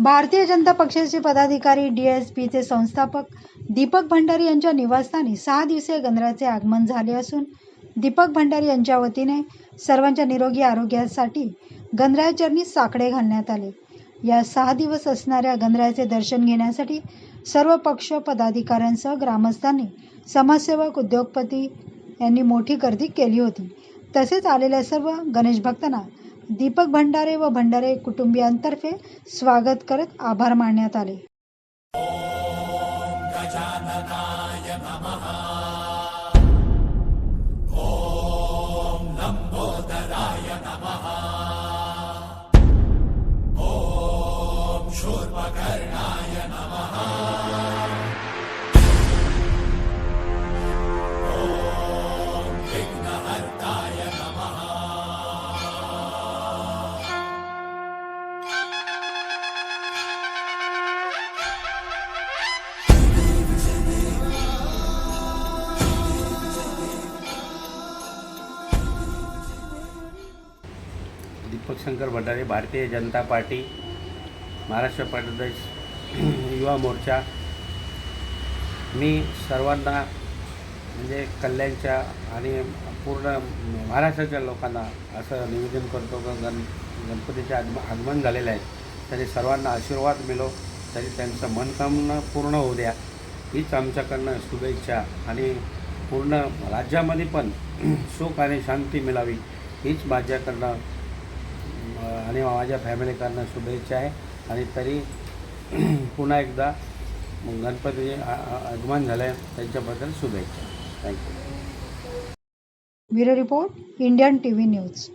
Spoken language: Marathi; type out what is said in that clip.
भारतीय जनता पक्षाचे पदाधिकारी डी एस पीचे संस्थापक दीपक भंडारी यांच्या निवासस्थानी सहा दिवसीय गंधराचे आगमन झाले असून दीपक भंडारी यांच्या वतीने सर्वांच्या निरोगी आरोग्यासाठी गणरायाचरणी साकडे घालण्यात आले. या सहा दिवस असणाऱ्या गणरायाचे दर्शन घेण्यासाठी सर्व पक्ष पदाधिकाऱ्यांसह ग्रामस्थांनी समाजसेवक उद्योगपती यांनी मोठी गर्दी केली होती. तसेच आलेल्या सर्व गणेश भक्तांना दीपक भंडारे व भंडारे कुटुंबियांतर्फे स्वागत करत आभार मानण्यात आले. दीपक शंकर भंडारे भारतीय जनता पार्टी महाराष्ट्र प्रदेश युवा मोर्चा. मी सर्वांना म्हणजे कल्याणच्या आणि पूर्ण महाराष्ट्राच्या लोकांना असं निवेदन करतो की गण गणपतीचे आगम आगमन झालेलं आहे. तरी सर्वांना आशीर्वाद मिळो तरी त्यांचं मनकामना पूर्ण होऊ द्या. हीच आमच्याकडनं शुभेच्छा आणि पूर्ण राज्यामध्ये पण सुख आणि शांती मिळावी हीच माझ्याकडनं आणि माझ्या फॅमिलीकडनं शुभेच्छा आहे. आणि तरी पुन्हा एकदा गणपती आ- आगमन झालं आहे त्यांच्याबद्दल शुभेच्छा. Thank you bureau report Indian T V news.